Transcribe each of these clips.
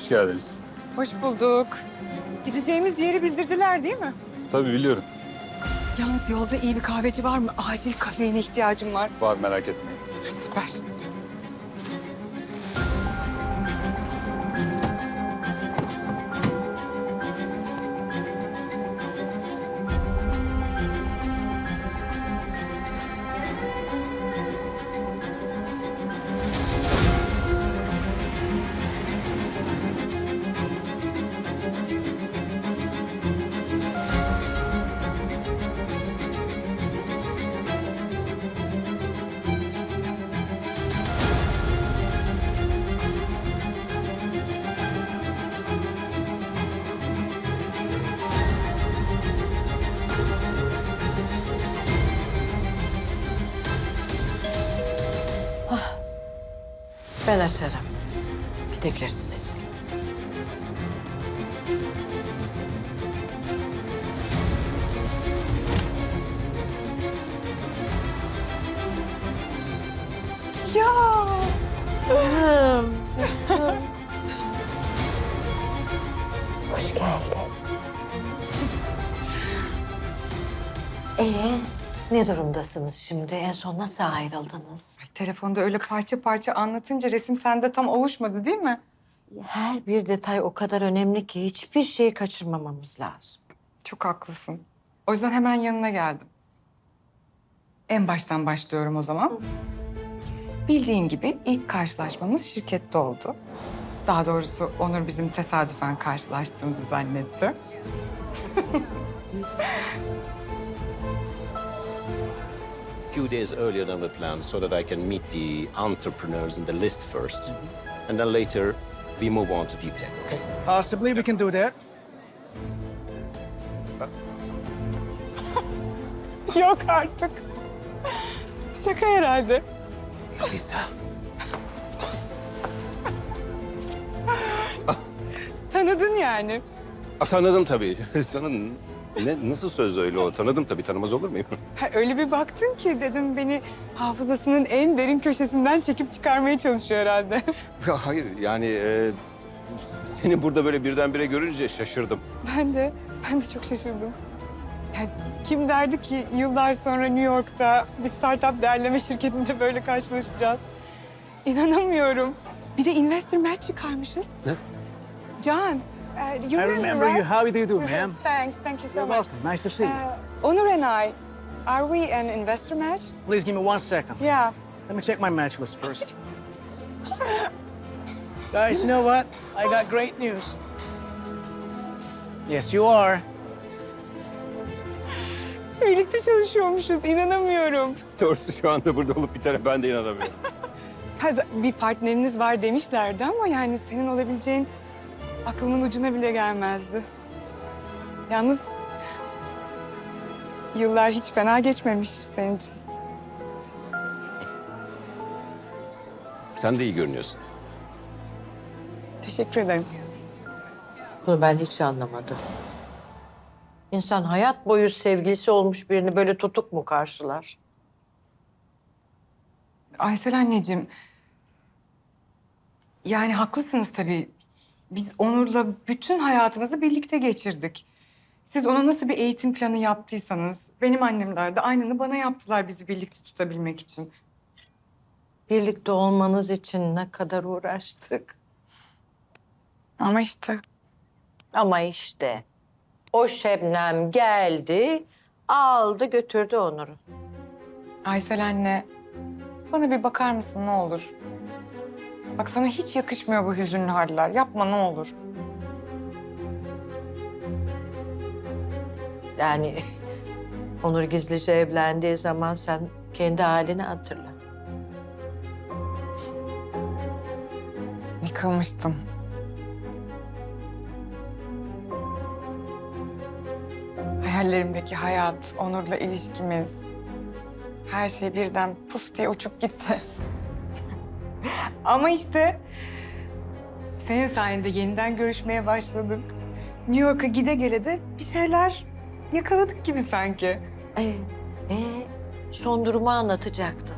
Hoş geldiniz. Hoş bulduk. Gideceğimiz yeri bildirdiler değil mi? Tabii biliyorum. Yalnız yolda iyi bir kahveci var mı? Acil kafeine ihtiyacım var. Var merak etmeyin. Ben açarım. Gidebilirsiniz. Ya Canım. Hoş geldin. Ee, ne durumdasınız şimdi? En son nasıl ayrıldınız? telefonda öyle parça parça anlatınca resim sende tam oluşmadı değil mi? Her bir detay o kadar önemli ki hiçbir şeyi kaçırmamamız lazım. Çok haklısın. O yüzden hemen yanına geldim. En baştan başlıyorum o zaman. Bildiğin gibi ilk karşılaşmamız şirkette oldu. Daha doğrusu Onur bizim tesadüfen karşılaştığımızı zannetti. few days earlier than we planned so that I can meet the entrepreneurs in the list 1st And then later, we move on to deep tech, okay? Possibly we can do that. Yok artık. Şaka herhalde. Lisa. Tanıdın yani. Tanıdım tabii. Canım ne, nasıl söz öyle o? Tanıdım tabii. Tanımaz olur muyum? Ha, öyle bir baktın ki dedim beni hafızasının en derin köşesinden çekip çıkarmaya çalışıyor herhalde. Ya Hayır yani e, seni burada böyle birdenbire görünce şaşırdım. Ben de, ben de çok şaşırdım. Yani kim derdi ki yıllar sonra New York'ta bir startup derleme şirketinde böyle karşılaşacağız? İnanamıyorum. Bir de investor match çıkarmışız. Ne? John, uh, you I remember right? you. How do you do, ma'am? Thanks, thank you so You're much. welcome. Nice to see you. Uh, Onur and I, are we an investor match? Please give me one second. Yeah. Let me check my match list first. Guys, you know what? I got great news. Yes, you are. Birlikte çalışıyormuşuz, inanamıyorum. Doğrusu şu anda burada olup bitene ben de inanamıyorum. Ha, Bir partneriniz var demişlerdi ama yani senin olabileceğin aklımın ucuna bile gelmezdi. Yalnız yıllar hiç fena geçmemiş senin için. Sen de iyi görünüyorsun. Teşekkür ederim. Bunu ben hiç anlamadım. İnsan hayat boyu sevgilisi olmuş birini böyle tutuk mu karşılar? Aysel anneciğim, yani haklısınız tabii. Biz Onur'la bütün hayatımızı birlikte geçirdik. Siz ona nasıl bir eğitim planı yaptıysanız, benim annemler de aynını bana yaptılar bizi birlikte tutabilmek için. Birlikte olmanız için ne kadar uğraştık. Ama işte Ama işte o Şebnem geldi, aldı götürdü Onur'u. Aysel anne, bana bir bakar mısın ne olur? Bak sana hiç yakışmıyor bu hüzünlü haller. Yapma ne olur. Yani Onur gizlice evlendiği zaman sen kendi halini hatırla. Yıkılmıştım. Hayallerimdeki hayat, Onur'la ilişkimiz... Her şey birden puf diye uçup gitti. Ama işte senin sayende yeniden görüşmeye başladık. New York'a gide gele de bir şeyler yakaladık gibi sanki. Ee, e, son durumu anlatacaktın.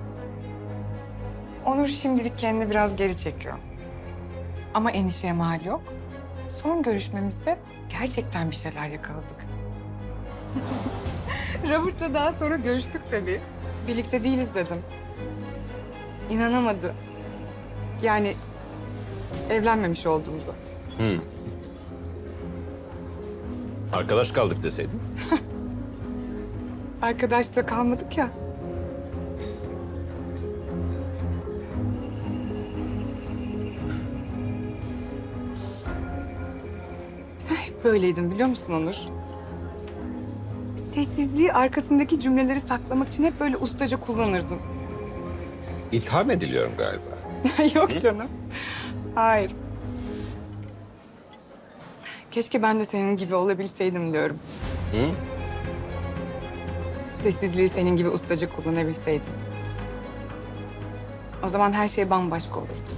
Onur şimdilik kendini biraz geri çekiyor. Ama endişeye mal yok. Son görüşmemizde gerçekten bir şeyler yakaladık. Robert'la daha sonra görüştük tabii. Birlikte değiliz dedim. İnanamadı. Yani evlenmemiş olduğumuza. Hmm. Arkadaş kaldık deseydin. Arkadaş da kalmadık ya. Sen hep böyleydin biliyor musun Onur? Sessizliği arkasındaki cümleleri saklamak için hep böyle ustaca kullanırdın. İtham ediliyorum galiba. Yok canım. Hayır. Keşke ben de senin gibi olabilseydim diyorum. Hı? Sessizliği senin gibi ustaca kullanabilseydim. O zaman her şey bambaşka olurdu.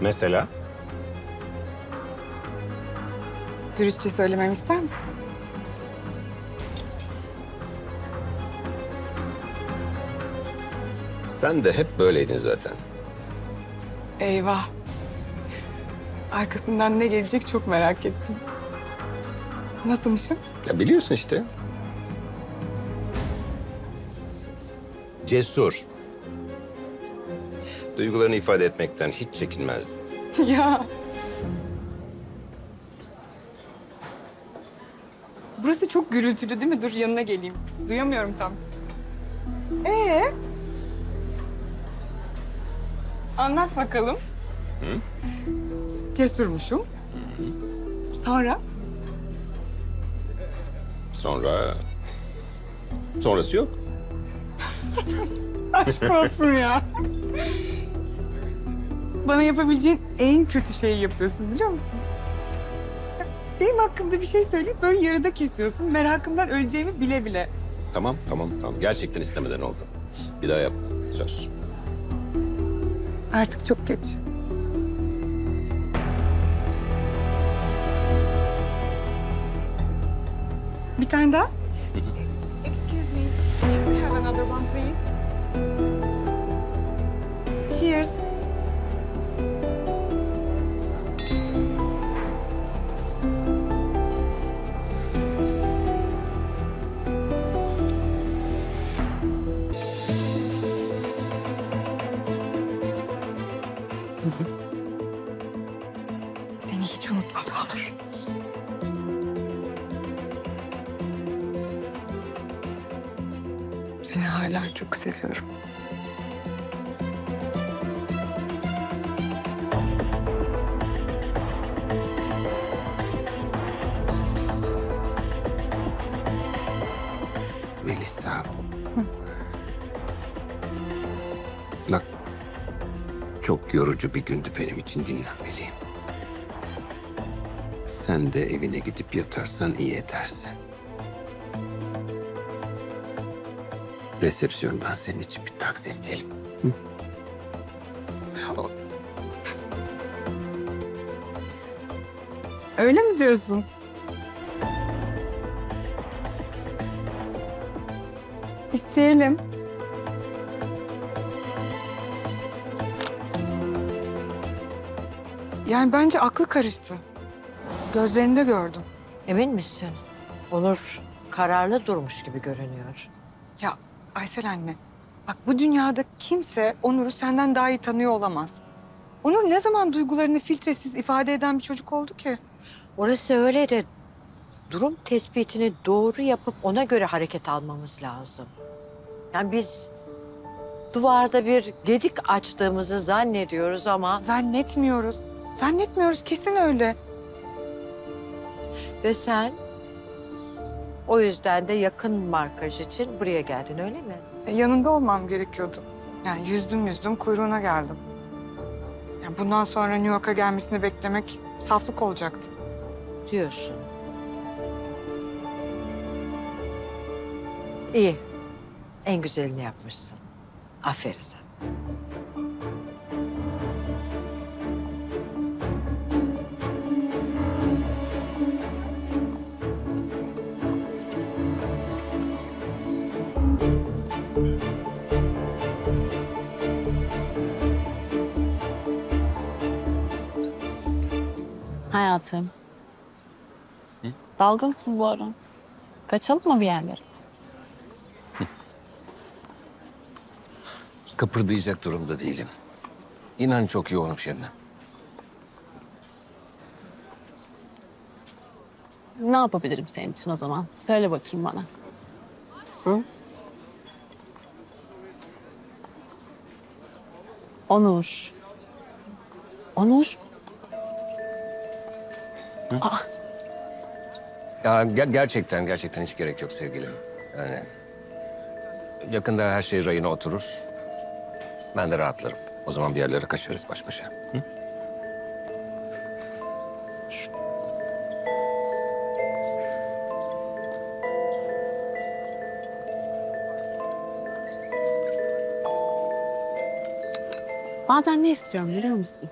Mesela? Dürüstçe söylememi ister misin? Sen de hep böyleydin zaten. Eyvah. Arkasından ne gelecek çok merak ettim. Nasılmışım? Ya biliyorsun işte. Cesur. Duygularını ifade etmekten hiç çekinmezdin. ya. Burası çok gürültülü değil mi? Dur yanına geleyim. Duyamıyorum tam. Ee? Anlat bakalım. Cesurmuşum. Sonra? Sonra... Sonrası yok. Aşk olsun ya. Bana yapabileceğin en kötü şeyi yapıyorsun biliyor musun? Benim hakkımda bir şey söyleyip böyle yarıda kesiyorsun. Merakımdan öleceğimi bile bile. Tamam, tamam, tamam. Gerçekten istemeden oldu. Bir daha yap. Söz. Artık çok geç. Bir tane daha. Excuse me. Can we have another one please? Cheers. Seviyorum. Melisa. Bak, çok yorucu bir gündü benim için dinlenmeliyim. Sen de evine gidip yatarsan iyi edersin. Resepsiyondan senin için bir taksi isteyelim. Hı? Öyle mi diyorsun? İsteyelim. Yani bence aklı karıştı. Gözlerinde gördüm. Emin misin? Onur kararlı durmuş gibi görünüyor. Ya Aysel anne, bak bu dünyada kimse Onur'u senden daha iyi tanıyor olamaz. Onur ne zaman duygularını filtresiz ifade eden bir çocuk oldu ki? Orası öyle de durum tespitini doğru yapıp ona göre hareket almamız lazım. Yani biz duvarda bir gedik açtığımızı zannediyoruz ama Zannetmiyoruz. Zannetmiyoruz kesin öyle. ve sen o yüzden de yakın markaj için buraya geldin öyle mi? E, yanında olmam gerekiyordu. Yani yüzdüm yüzdüm kuyruğuna geldim. Yani bundan sonra New York'a gelmesini beklemek saflık olacaktı. Diyorsun. İyi. En güzelini yapmışsın. Aferin sana. Hayatım. Dalgınsın bu ara. Kaçalım mı bir yerlere? Kıpırdayacak durumda değilim. İnan çok yoğunum Şebnem. Ne yapabilirim senin için o zaman? Söyle bakayım bana. Hı? Onur. Onur. Ya ge- gerçekten gerçekten hiç gerek yok sevgilim. Yani yakında her şey rayına oturur. Ben de rahatlarım. O zaman bir yerlere kaçarız baş başa. Hı? Bazen ne istiyorum biliyor musun?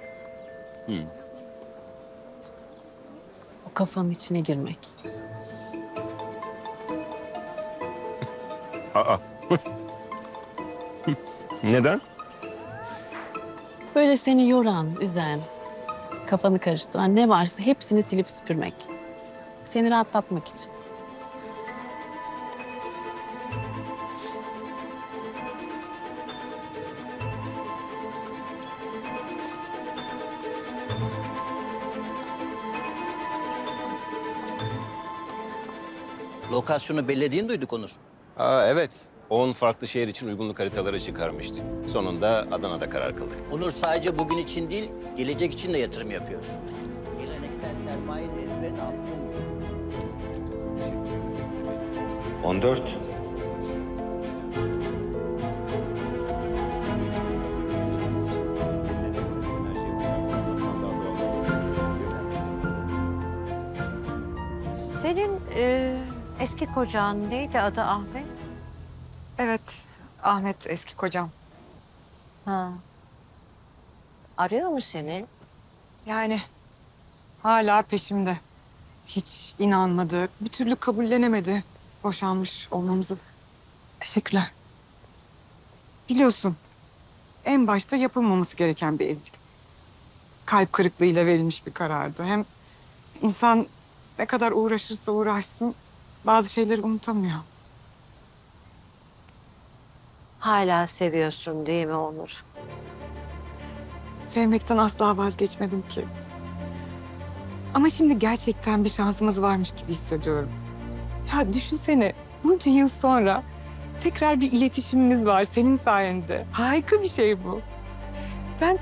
O kafanın içine girmek. Aa. Neden? Böyle seni yoran, üzen, kafanı karıştıran ne varsa hepsini silip süpürmek. Seni rahatlatmak için. Lokasyonu belirlediğini duyduk Onur. Aa, evet. 10 farklı şehir için uygunluk haritaları çıkarmıştık. Sonunda Adana'da karar kıldık. Onur sadece bugün için değil, gelecek için de yatırım yapıyor. Geleneksel sermaye de ezberini aldı. 14. eski kocan neydi adı Ahmet? Evet, Ahmet eski kocam. Ha. Arıyor mu seni? Yani hala peşimde. Hiç inanmadı, bir türlü kabullenemedi boşanmış olmamızı. Teşekkürler. Biliyorsun, en başta yapılmaması gereken bir evlilik. Kalp kırıklığıyla verilmiş bir karardı. Hem insan ne kadar uğraşırsa uğraşsın bazı şeyleri unutamıyor. Hala seviyorsun değil mi Onur? Sevmekten asla vazgeçmedim ki. Ama şimdi gerçekten bir şansımız varmış gibi hissediyorum. Ya düşünsene bunca yıl sonra tekrar bir iletişimimiz var senin sayende. Harika bir şey bu. Ben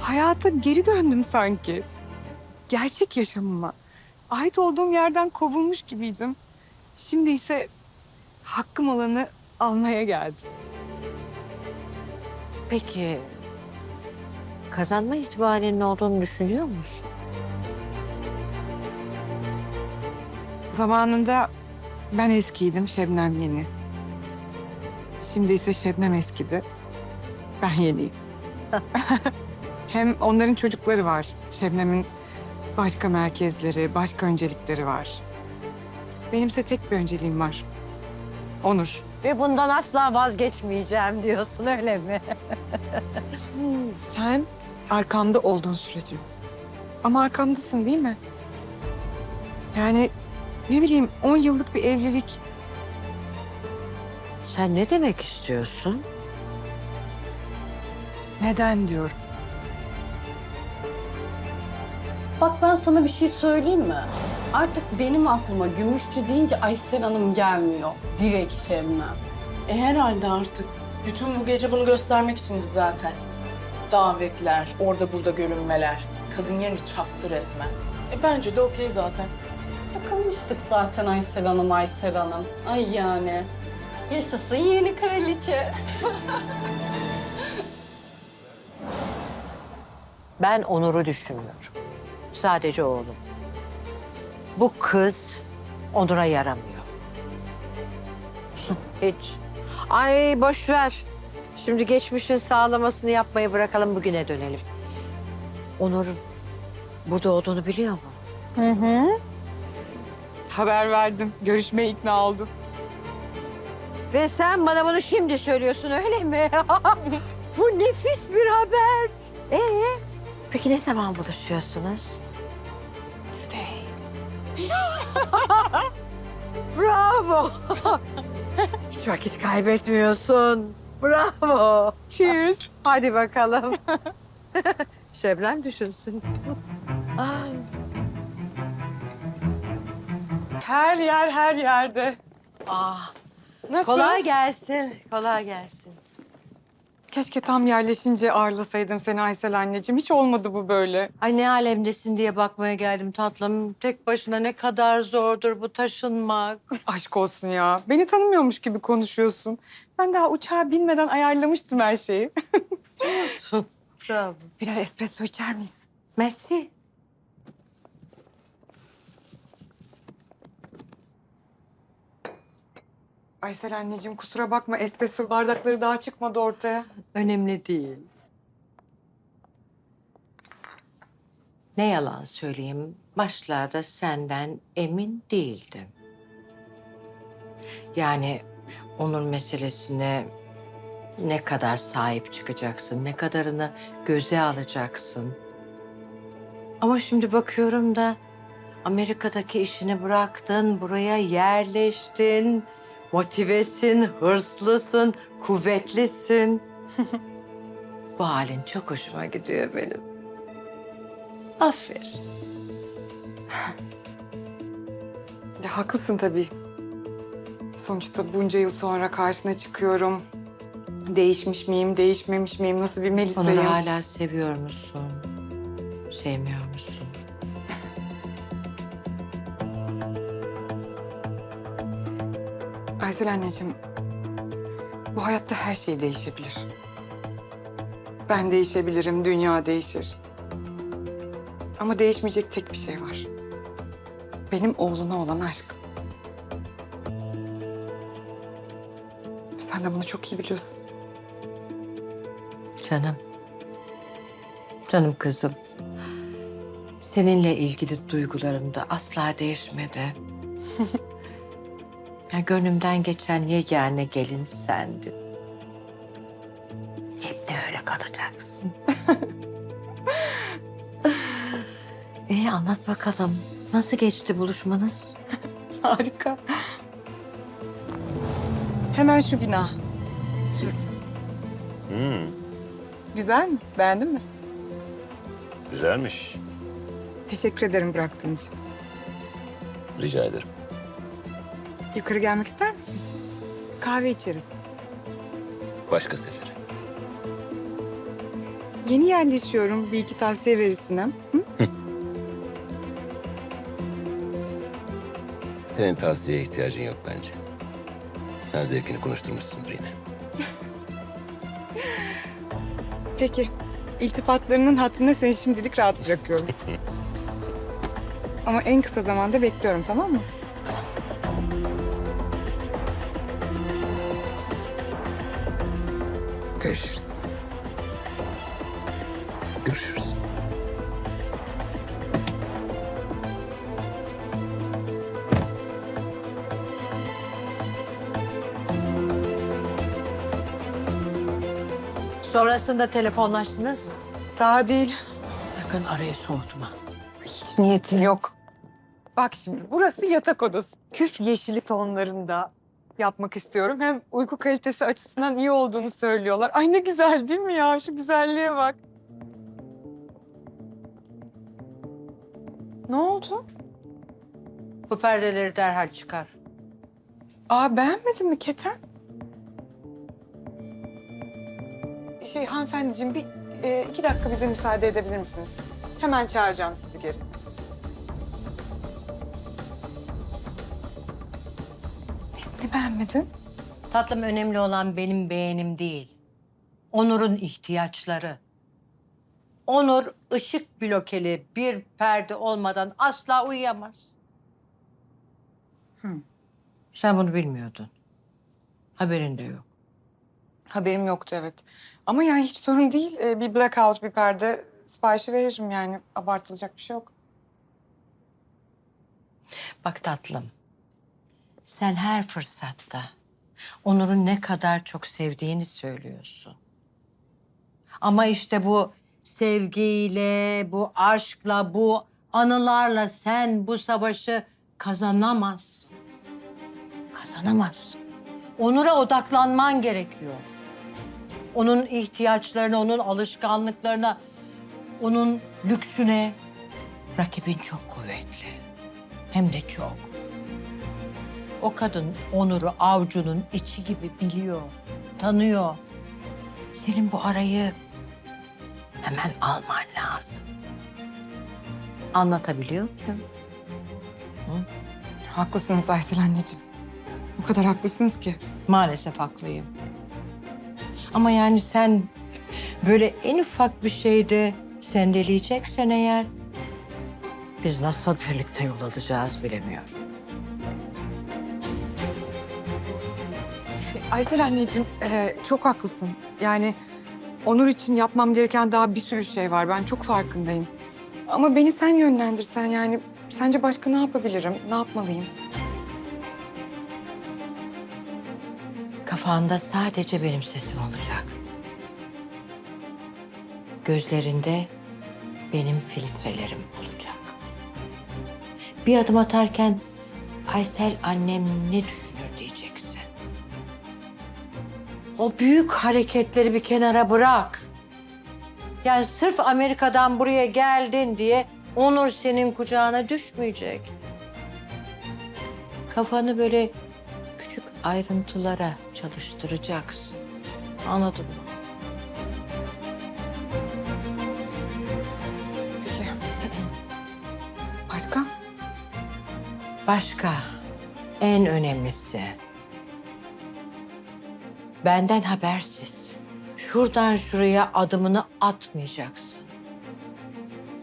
hayata geri döndüm sanki. Gerçek yaşamıma. Ait olduğum yerden kovulmuş gibiydim. Şimdi ise hakkım olanı almaya geldim. Peki kazanma ihtimalinin olduğunu düşünüyor musun? Zamanında ben eskiydim, Şebnem yeni. Şimdi ise Şebnem eskidi. Ben yeniyim. Hem onların çocukları var. Şebnem'in başka merkezleri, başka öncelikleri var. Benimse tek bir önceliğim var. Onur. Ve bundan asla vazgeçmeyeceğim diyorsun öyle mi? Sen arkamda olduğun sürece. Ama arkamdasın değil mi? Yani ne bileyim 10 yıllık bir evlilik Sen ne demek istiyorsun? neden diyorum. Bak ben sana bir şey söyleyeyim mi? Artık benim aklıma gümüşçü deyince Aysel Hanım gelmiyor. Direkt Şebnem. E herhalde artık. Bütün bu gece bunu göstermek için zaten. Davetler, orada burada görünmeler. Kadın yerini çaktı resmen. E bence de okey zaten. Sıkılmıştık zaten Aysel Hanım, Aysel Hanım. Ay yani. Yaşasın yeni kraliçe. Ben Onur'u düşünmüyorum. Sadece oğlum. Bu kız Onur'a yaramıyor. Hiç. Ay boş ver. Şimdi geçmişin sağlamasını yapmayı bırakalım bugüne dönelim. Onur'un burada olduğunu biliyor mu? Haber verdim. Görüşmeye ikna oldu. Ve sen bana bunu şimdi söylüyorsun öyle mi? Bu nefis bir haber. Ee, peki ne zaman buluşuyorsunuz? Bravo. Hiç vakit kaybetmiyorsun. Bravo. Cheers. Hadi bakalım. Şebnem düşünsün. Ay, Her yer her yerde. ah, Nasıl? kolay gelsin. Kolay gelsin. Keşke tam yerleşince ağırlasaydım seni Aysel anneciğim. Hiç olmadı bu böyle. Ay ne alemdesin diye bakmaya geldim tatlım. Tek başına ne kadar zordur bu taşınmak. Aşk olsun ya. Beni tanımıyormuş gibi konuşuyorsun. Ben daha uçağa binmeden ayarlamıştım her şeyi. Bravo. Birer espresso içer miyiz? Merci. Aysel anneciğim kusura bakma espresso bardakları daha çıkmadı ortaya. Önemli değil. Ne yalan söyleyeyim, başlarda senden emin değildim. Yani onun meselesine ne kadar sahip çıkacaksın, ne kadarını göze alacaksın. Ama şimdi bakıyorum da Amerika'daki işini bıraktın, buraya yerleştin. Motivesin, hırslısın, kuvvetlisin. Bu halin çok hoşuma gidiyor benim. Aferin. Ya haklısın tabii. Sonuçta bunca yıl sonra karşına çıkıyorum. Değişmiş miyim, değişmemiş miyim, nasıl bir Melisa'yım? Onu hala seviyor musun? Sevmiyor musun? Aysel anneciğim, bu hayatta her şey değişebilir. Ben değişebilirim, dünya değişir. Ama değişmeyecek tek bir şey var. Benim oğluna olan aşkım. Sen de bunu çok iyi biliyorsun. Canım. Canım kızım. Seninle ilgili duygularım da asla değişmedi. ya gönlümden geçen yegane gelin sendin. Hep de öyle kalacaksın. İyi anlat bakalım. Nasıl geçti buluşmanız? Harika. Hemen şu bina. Şurası. Hmm, Güzel mi? Beğendin mi? güzelmiş. Teşekkür ederim bıraktığın için. Rica ederim. Yukarı gelmek ister misin? Kahve içeriz. Başka sefere. Yeni yerleşiyorum. Bir iki tavsiye verirsin hem. Hı? Senin tavsiyeye ihtiyacın yok bence. Sen zevkini konuşturmuşsundur yine. Peki. İltifatlarının hatırına seni şimdilik rahat bırakıyorum. Ama en kısa zamanda bekliyorum tamam mı? Görüşürüz. Görüşürüz. Sonrasında telefonlaştınız mı? Daha değil. Sakın arayı soğutma. Hiç niyetim yok. Bak şimdi burası yatak odası. Küf yeşili tonlarında yapmak istiyorum. Hem uyku kalitesi açısından iyi olduğunu söylüyorlar. Ay ne güzel değil mi ya? Şu güzelliğe bak. Ne oldu? Bu perdeleri derhal çıkar. Aa beğenmedin mi Keten? Şey hanımefendiciğim bir e, iki dakika bize müsaade edebilir misiniz? Hemen çağıracağım sizi geri. Nesini beğenmedin? Tatlım önemli olan benim beğenim değil. Onur'un ihtiyaçları. Onur ışık blokeli bir perde olmadan asla uyuyamaz. Sen bunu bilmiyordun. Haberin de yok. Haberim yoktu evet. Ama yani hiç sorun değil. Ee, bir blackout bir perde siparişi veririm yani. Abartılacak bir şey yok. Bak tatlım. Sen her fırsatta Onur'u ne kadar çok sevdiğini söylüyorsun. Ama işte bu sevgiyle, bu aşkla, bu anılarla sen bu savaşı kazanamaz. Kazanamaz. Onur'a odaklanman gerekiyor. Onun ihtiyaçlarına, onun alışkanlıklarına, onun lüksüne. Rakibin çok kuvvetli. Hem de çok. O kadın Onur'u avcunun içi gibi biliyor, tanıyor. Senin bu arayı hemen alman lazım. Anlatabiliyor muyum? Haklısınız Aysel anneciğim. O kadar haklısınız ki. Maalesef haklıyım. Ama yani sen böyle en ufak bir şeyde sendeleyeceksen eğer... ...biz nasıl birlikte yol alacağız bilemiyorum. Aysel anneciğim e, çok haklısın. Yani Onur için yapmam gereken daha bir sürü şey var. Ben çok farkındayım. Ama beni sen yönlendirsen yani sence başka ne yapabilirim? Ne yapmalıyım? Kafanda sadece benim sesim olacak. Gözlerinde benim filtrelerim olacak. Bir adım atarken Aysel annem ne düşünür. O büyük hareketleri bir kenara bırak. Yani sırf Amerika'dan buraya geldin diye Onur senin kucağına düşmeyecek. Kafanı böyle küçük ayrıntılara çalıştıracaksın. Anladın mı? Peki. Başka? Başka en önemlisi benden habersiz şuradan şuraya adımını atmayacaksın.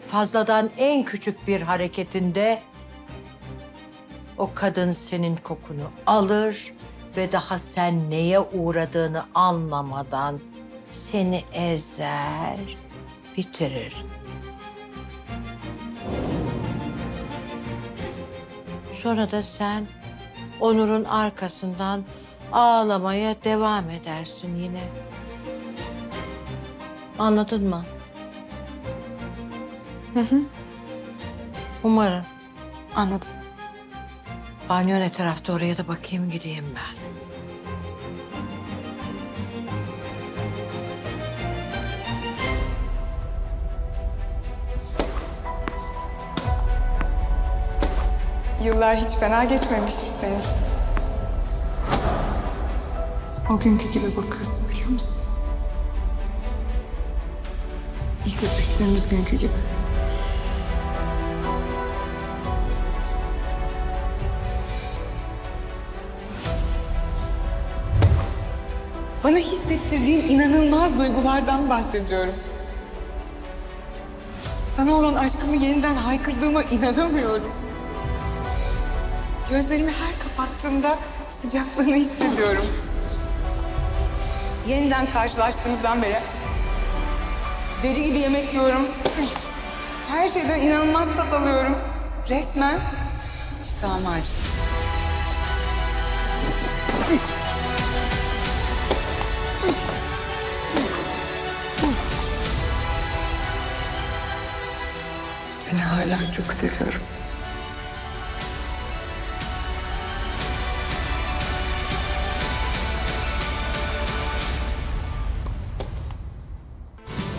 Fazladan en küçük bir hareketinde o kadın senin kokunu alır ve daha sen neye uğradığını anlamadan seni ezer, bitirir. Sonra da sen Onur'un arkasından ağlamaya devam edersin yine. Anladın mı? Hı hı. Umarım. Anladım. Banyo ne tarafta oraya da bakayım gideyim ben. Yıllar hiç fena geçmemiş senin için. O günkü gibi bakıyorsun biliyor musun? İlk öpüştüğümüz günkü gibi. Bana hissettirdiğin inanılmaz duygulardan bahsediyorum. Sana olan aşkımı yeniden haykırdığıma inanamıyorum. Gözlerimi her kapattığımda sıcaklığını hissediyorum. Yeniden karşılaştığımızdan beri deli gibi yemek yiyorum. Her şeyden inanılmaz tat alıyorum. Resmen iştahım açtı. Seni hala çok seviyorum.